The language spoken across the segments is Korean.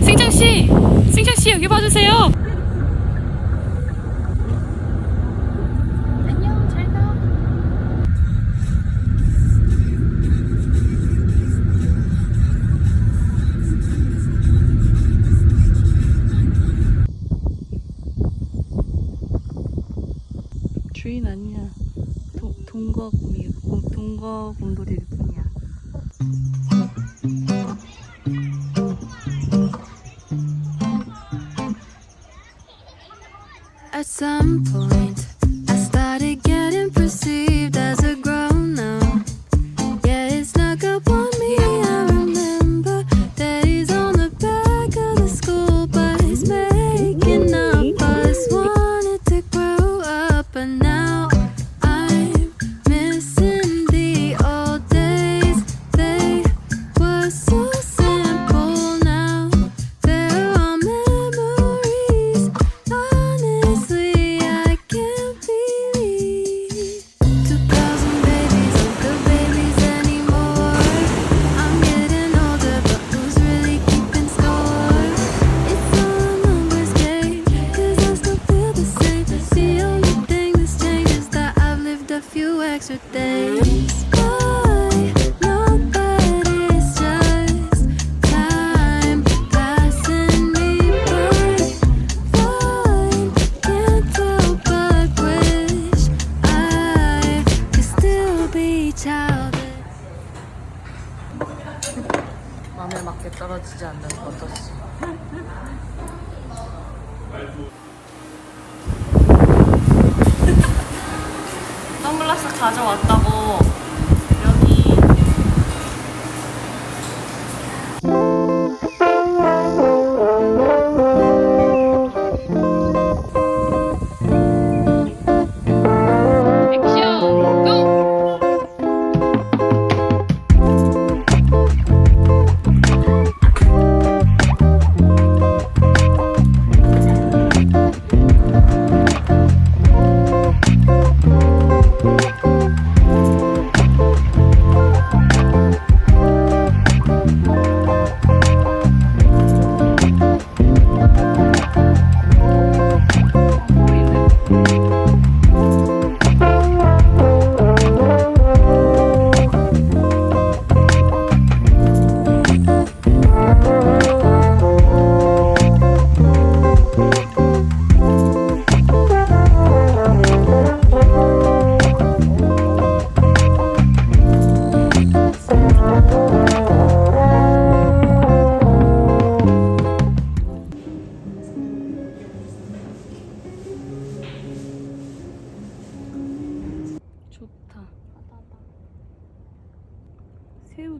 승창 씨, 승창 씨 여기 봐주세요. 주인 아니야. 동, 동거 곰이 곰, 동거 곰돌이일 뿐이야. At some point, 떨어지지 않는 버터씨. 선글라스 가져왔다고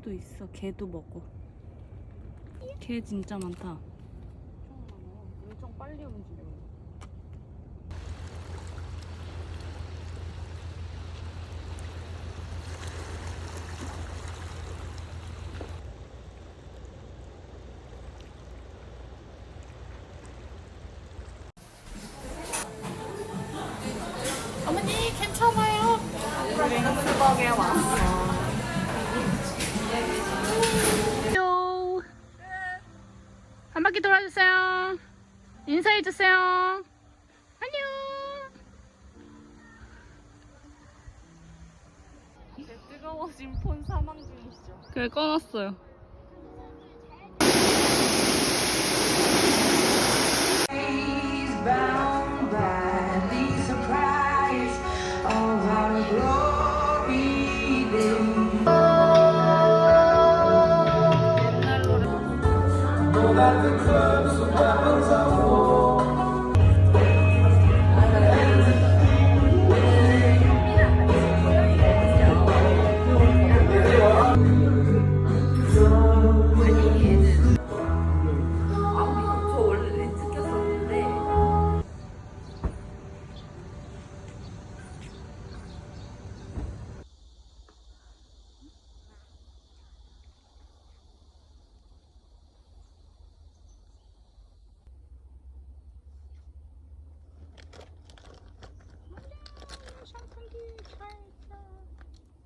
새우도 있어. 게도 먹어. 게 진짜 많다. 엄청 빨리 움직여. 어머니 괜찮아요? 링스벅에 왔어. 인사해주세요. 안녕. 뜨거워진 폰 사망 중이시죠? 그래 꺼놨어요.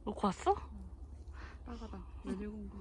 놓고 왔어? 따가다. 메밀 공부.